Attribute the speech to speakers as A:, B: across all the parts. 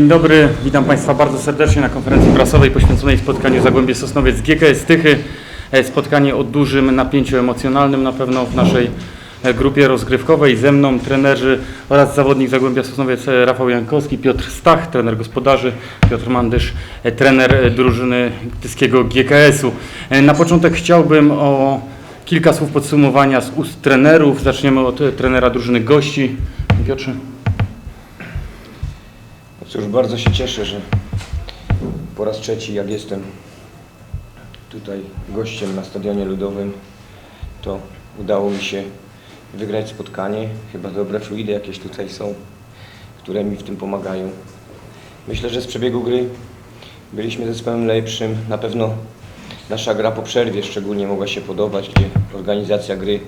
A: Dzień dobry, witam Państwa bardzo serdecznie na konferencji prasowej poświęconej spotkaniu Zagłębie Sosnowiec GKS Tychy. E, Spotkanie o dużym napięciu emocjonalnym na pewno w naszej e, grupie rozgrywkowej. Ze mną trenerzy oraz zawodnik Zagłębia Sosnowiec e, Rafał Jankowski, Piotr Stach, trener gospodarzy, Piotr Mandysz, trener drużyny tyskiego GKS-u. Na początek chciałbym o kilka słów podsumowania z ust trenerów. Zaczniemy od trenera drużyny gości. Piotrze.
B: Cóż, bardzo się cieszę, że po raz trzeci, jak jestem tutaj gościem na Stadionie Ludowym, to udało mi się wygrać spotkanie. Chyba dobre fluidy jakieś tutaj są, które mi w tym pomagają. Myślę, że z przebiegu gry byliśmy zespołem lepszym. Na pewno nasza gra po przerwie szczególnie mogła się podobać, gdzie organizacja gry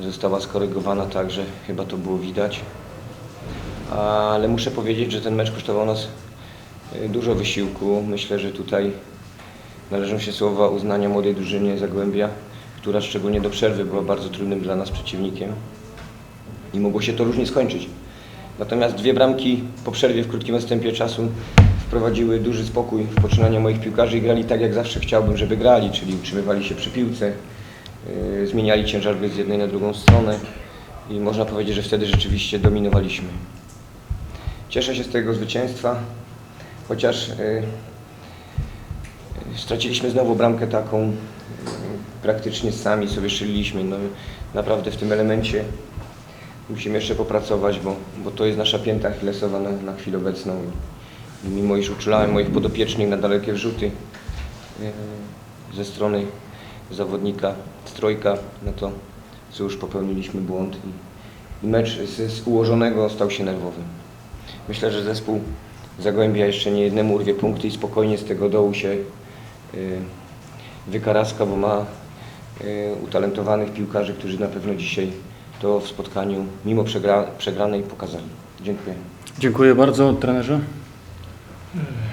B: została skorygowana tak, że chyba to było widać ale muszę powiedzieć, że ten mecz kosztował nas y, dużo wysiłku. Myślę, że tutaj należą się słowa uznania młodej drużynie Zagłębia, która szczególnie do przerwy była bardzo trudnym dla nas przeciwnikiem i mogło się to różnie skończyć. Natomiast dwie bramki po przerwie w krótkim odstępie czasu wprowadziły duży spokój w poczynania moich piłkarzy i grali tak, jak zawsze chciałbym, żeby grali, czyli utrzymywali się przy piłce, yy, zmieniali ciężar z jednej na drugą stronę i można powiedzieć, że wtedy rzeczywiście dominowaliśmy. Cieszę się z tego zwycięstwa, chociaż y, straciliśmy znowu bramkę taką, y, praktycznie sami sobie strzeliliśmy. No, naprawdę w tym elemencie musimy jeszcze popracować, bo, bo to jest nasza pięta achillesowa na, na chwilę obecną. Mimo iż uczulałem moich podopiecznych na dalekie wrzuty y, ze strony zawodnika Strojka, no to cóż, popełniliśmy błąd i, i mecz z, z ułożonego stał się nerwowym. Myślę, że zespół Zagłębia jeszcze nie jednemu urwie punkty i spokojnie z tego dołu się y, wykaraska, bo ma y, utalentowanych piłkarzy, którzy na pewno dzisiaj to w spotkaniu, mimo przegra, przegranej, pokazali. Dziękuję.
A: Dziękuję bardzo, trenerze.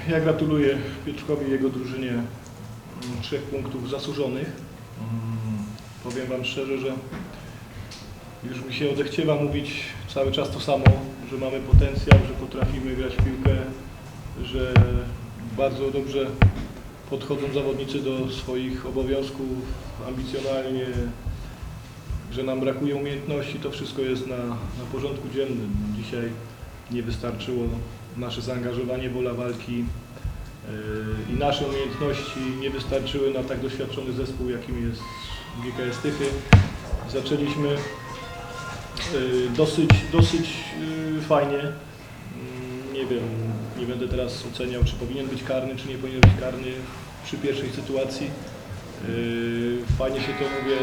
C: Ja gratuluję Piotrkowi i jego drużynie mm, trzech punktów zasłużonych. Mm, Powiem Wam szczerze, że już mi się odechciewa mówić cały czas to samo, że mamy potencjał, że potrafimy grać piłkę, że bardzo dobrze podchodzą zawodnicy do swoich obowiązków ambicjonalnie, że nam brakuje umiejętności, to wszystko jest na, na porządku dziennym. Dzisiaj nie wystarczyło nasze zaangażowanie, wola walki yy, i nasze umiejętności nie wystarczyły na tak doświadczony zespół, jakim jest GKS Tychy. Zaczęliśmy dosyć, dosyć yy, fajnie. Mm, Nie wiem, nie będę teraz oceniał, czy powinien być karny, czy nie powinien być karny przy pierwszej sytuacji. Yy, Fajnie się to, mówię,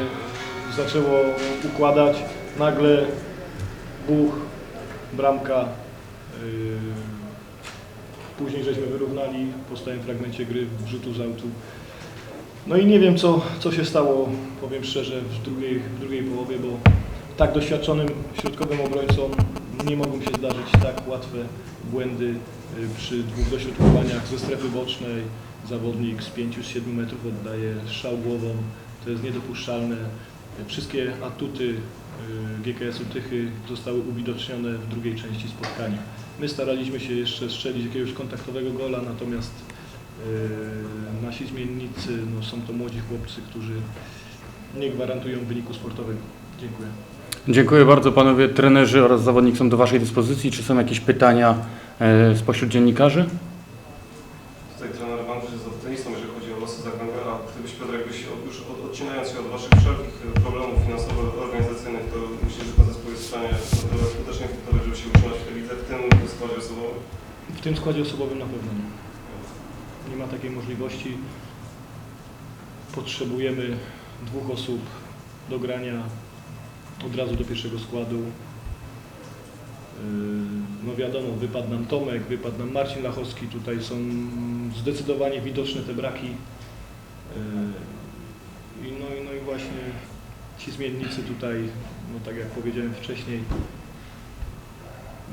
C: zaczęło układać. Nagle buch, bramka, Później żeśmy wyrównali po stałym fragmencie gry rzutu z autu. No i nie wiem co, co się stało, powiem szczerze, w drugiej, w drugiej połowie, bo tak doświadczonym środkowym obrońcom nie mogą się zdarzyć tak łatwe błędy yy, przy dwóch dośrodkowaniach ze strefy bocznej. Zawodnik z 5-7 metrów oddaje strzał głową, to jest niedopuszczalne. Wszystkie atuty yy, GKS-u Tychy zostały uwidocznione w drugiej części spotkania. My staraliśmy się jeszcze strzelić jakiegoś kontaktowego gola, natomiast yy, nasi zmiennicy no, są to młodzi chłopcy, którzy nie gwarantują wyniku sportowego. Dziękuję.
A: Dziękuję bardzo panowie trenerzy oraz zawodnik są do Waszej dyspozycji. Czy są jakieś pytania e, spośród dziennikarzy?
D: Tutaj trener Wandrzyk jest optymistą, jeżeli chodzi o losy Zagłębia, a gdybyś Piotr, jakbyś od, już od, odcinając się od Waszych wszelkich e, problemów finansowych, organizacyjnych, to myślę, że ten zespół jest w stanie na tyle skutecznie funkcjonować, żeby się utrzymać w tej lidze, w tym składzie osobowym.
C: W tym składzie osobowym na pewno nie. Nie ma takiej możliwości. Potrzebujemy dwóch osób do grania od razu do pierwszego składu. Yy, No wiadomo, wypadł nam Tomek, wypadł nam Marcin Lachowski. Tutaj są zdecydowanie widoczne te braki. Yy, I no, no i właśnie ci zmiennicy tutaj, no tak jak powiedziałem wcześniej,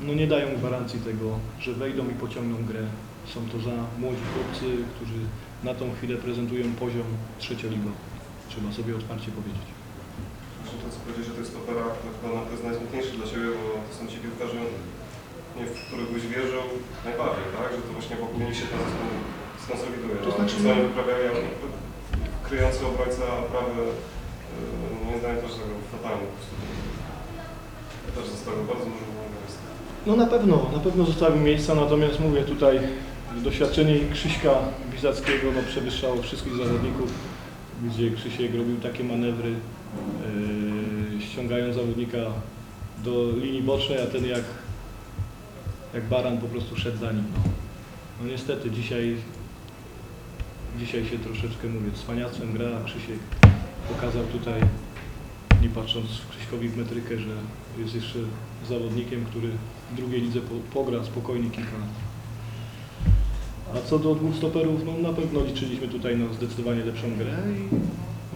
C: no nie dają gwarancji tego, że wejdą i pociągną grę. Są to za młodzi chłopcy, którzy na tą chwilę prezentują poziom trzecioligowy. Trzeba sobie otwarcie powiedzieć.
D: Muszę to powiedzieć, że to jest chyba na- to jest najsmutniejsze dla Ciebie, bo to są ci piłkarze, w których byś wierzył najbardziej, tak? Że to właśnie wokół nich się ten zespół skonsoliduje.
C: To
D: A
C: znaczy-
D: co oni wyprawiali, a kryjący obrońca prawy, moim zdaniem też tego fatalnie po prostu. Też zostawił bardzo dużo miejsca.
C: No na pewno, na pewno zostawił miejsca, natomiast mówię tutaj, doświadczenie Krzyśka Bizackiego no, przewyższało wszystkich zawodników, gdzie Krzysiek robił takie manewry, yy, ściągając zawodnika do linii bocznej, a ten jak, jak baran po prostu szedł za nim. No niestety dzisiaj, dzisiaj się troszeczkę, mówię, cwaniactwem gra, Krzysiek pokazał tutaj, nie patrząc Krzyśkowi w metrykę, że jest jeszcze zawodnikiem, który w drugiej lidze po, pogra spokojnie kilka lat. A co do dwóch stoperów, no na pewno liczyliśmy tutaj na zdecydowanie lepszą grę i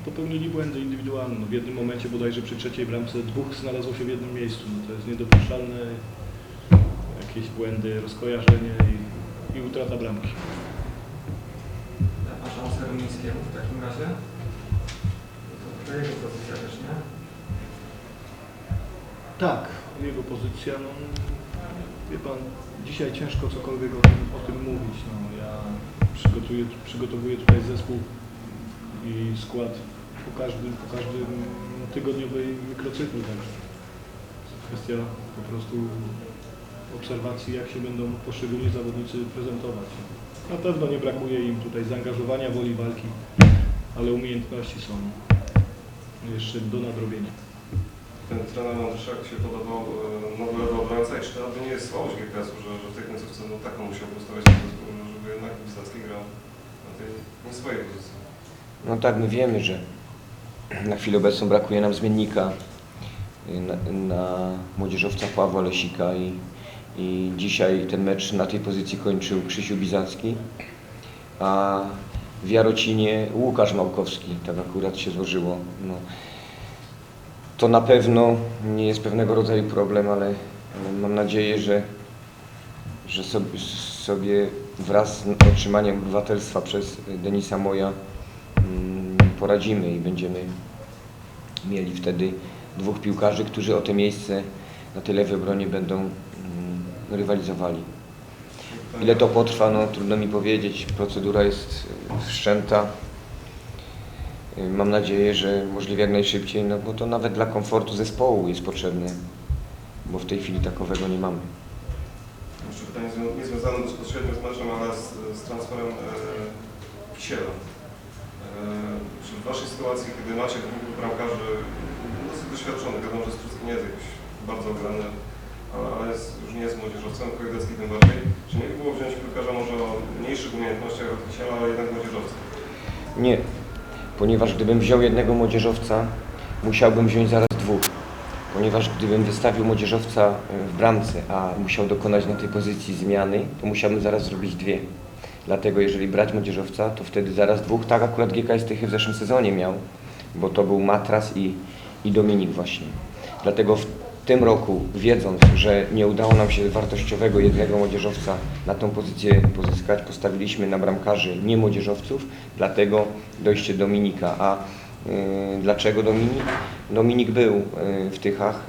C: popełnili błędy indywidualne. No, w jednym momencie bodajże przy trzeciej bramce dwóch znalazło się w jednym miejscu. No, to jest niedopuszczalne. Jakieś błędy, rozkojarzenie i, i utrata bramki.
E: A szansę Rumińskiemu w takim razie? To, to jego pozycja też, nie?
C: Tak, jego pozycja, no wie pan, dzisiaj ciężko cokolwiek o tym, o tym mówić. No, ja przygotuję, przygotowuję tutaj zespół i skład po każdym, po każdym tygodniowej mikrocyklu, także kwestia po prostu obserwacji, jak się będą poszczególni zawodnicy prezentować. Na pewno nie brakuje im tutaj zaangażowania, woli walki, ale umiejętności są jeszcze do nadrobienia.
D: Ten trener Andrzejczak się podobał e, nowy lewy obrońca czy to nie jest słabość GKS-u, że, że w tej końcówce no, taką musiał postawić żeby jednak Wisłacki grał na tej nie swojej pozycji.
B: No tak, my wiemy, że na chwilę obecną brakuje nam zmiennika y, na, na młodzieżowca Pawła Lesika i, i dzisiaj ten mecz na tej pozycji kończył Krzysiu Bizacki, a w Jarocinie Łukasz Małkowski, tak akurat się złożyło. No. To na pewno nie jest pewnego rodzaju problem, ale, mam nadzieję, że, że sobie, sobie wraz z otrzymaniem obywatelstwa przez Denisa Moja poradzimy i będziemy mieli wtedy dwóch piłkarzy, którzy o te miejsce na tej lewej obronie będą mm, rywalizowali. Ile to potrwa, no trudno mi powiedzieć. Procedura jest y, wszczęta. Y, Mam nadzieję, że możliwie jak najszybciej, no bo to nawet dla komfortu zespołu jest potrzebne, bo w tej chwili takowego nie mamy.
D: Jeszcze pytanie zwią- niezwiązane bezpośrednio z meczem, ale z, z transferem e, Kisiela. E, czy w Waszej sytuacji, kiedy macie dwóch bramkarzy dosyć doświadczonych, wiadomo, że Strucki nie jest jakiś bardzo ograny, ale, jest, już nie jest młodzieżowcem, Kojdecki tym bardziej, czy nie by było wziąć piłkarza może o mniejszych umiejętnościach od Kisiela, ale jednak młodzieżowca?
B: Nie, ponieważ gdybym wziął jednego młodzieżowca, musiałbym wziąć zaraz dwóch. Ponieważ gdybym wystawił młodzieżowca y, w bramce, a musiał dokonać na tej pozycji zmiany, to musiałbym zaraz zrobić dwie. Dlatego jeżeli brać młodzieżowca, to wtedy zaraz dwóch. Tak akurat GKS Tychy w zeszłym sezonie miał, bo to był Matras i, i Dominik właśnie. Dlatego w tym roku, wiedząc, że nie udało nam się wartościowego jednego młodzieżowca na tą pozycję pozyskać, postawiliśmy na bramkarzy nie młodzieżowców, dlatego dojście Dominika. A y, dlaczego Dominik? Dominik był y, w Tychach,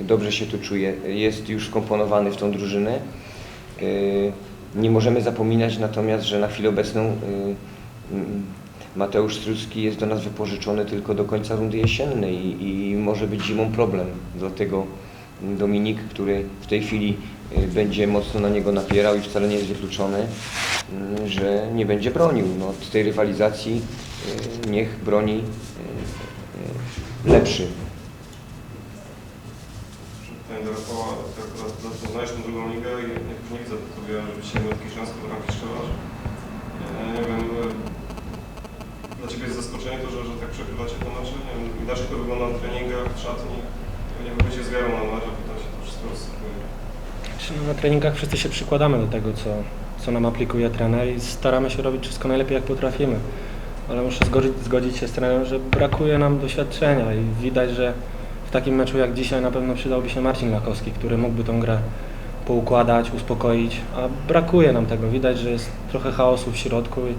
B: y, dobrze się tu czuje, jest już wkomponowany w tą drużynę. Nie możemy zapominać natomiast, że na chwilę obecną y, mm, Mateusz Strucki jest do nas wypożyczony tylko do końca rundy jesiennej i, i może być zimą problem. Dlatego Dominik, który w tej chwili y, będzie mocno na niego napierał i wcale nie jest wykluczony, y, że nie będzie bronił. No, z tej rywalizacji y, niech broni lepszy.
D: Pytanie do Rafała, ty akurat poznajesz tę drugą ligę i nie widzę tobie, żeby się miał taki szans, do ramki strzelasz. Nie wiem, e, dla Ciebie jest zaskoczenie to, że, że tak przegrywacie te mecze? Nie wiem, inaczej to wygląda na treningach, w szatni. Nie wiem, się zwiarą na mecz, a potem się to wszystko rozsypuje.
F: Czy no, Na treningach wszyscy się przykładamy do tego, co, co nam aplikuje trener i staramy się robić wszystko najlepiej, jak potrafimy. Ale muszę zgodzić, zgodzić się z trenerem, że brakuje nam doświadczenia i widać, że takim meczu jak dzisiaj na pewno przydałby się Marcin Lakowski, który mógłby tą grę poukładać, uspokoić, a brakuje nam tego. Widać, że jest trochę chaosu w środku i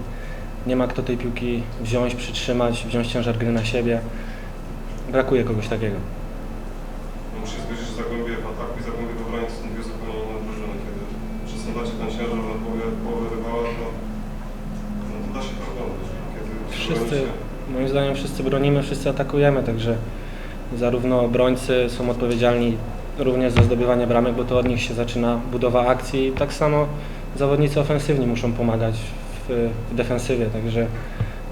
F: nie ma kto tej piłki wziąć, przytrzymać, wziąć ciężar gry na siebie. Brakuje kogoś takiego.
D: Muszę się zgodzić, że Zagłębie w ataku i Zagłębie w obronie to są dwie zupełnie inne drużyny. Kiedy przesadzacie ten ciężar na połowę, połowę rywala, to, no to da się to oglądać. Kiedy
F: Wszyscy, moim zdaniem wszyscy bronimy, wszyscy atakujemy, także zarówno obrońcy są odpowiedzialni również za zdobywanie bramek, bo to od nich się zaczyna budowa akcji tak samo zawodnicy ofensywni muszą pomagać w, w defensywie, także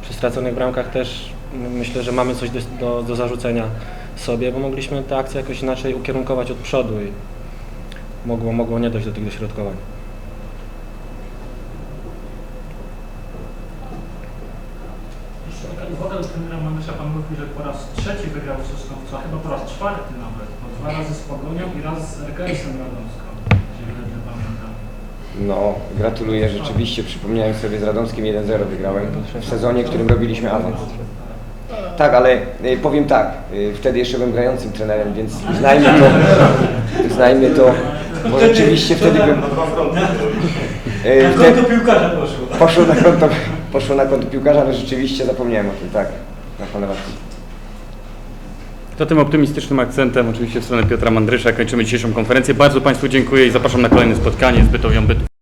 F: przy straconych bramkach też my- myślę, że mamy coś do, do, do zarzucenia sobie, bo mogliśmy tę akcję jakoś inaczej ukierunkować od przodu i mogło, mogło nie dojść do tych dośrodkowań.
G: Jeszcze taka Mamysza. Pan mówi, że po raz trzeci wygrał z Sosnowca, chyba po raz czwarty nawet. Bo dwa razy z Pogonią i raz z RKS-em Radomską. Jeżeli dobrze pamiętam.
B: No, gratuluję rzeczywiście. Przypomniałem sobie z Radomskim 1-0 wygrałem w sezonie, w którym robiliśmy awans. Tak, ale y, powiem tak, y, wtedy jeszcze byłem grającym trenerem, więc znajmy to, znajmy to, bo rzeczywiście wtedy bym...
D: Na
B: y, wtedy
G: piłkarza poszło.
B: poszło na konto, poszło na konto piłkarza, ale rzeczywiście zapomniałem o tym, tak, na pan racji.
A: To tym optymistycznym akcentem oczywiście w stronę Piotra Mandrysza kończymy dzisiejszą konferencję. Bardzo Państwu dziękuję i zapraszam na kolejne spotkanie z Bytowią Bytów.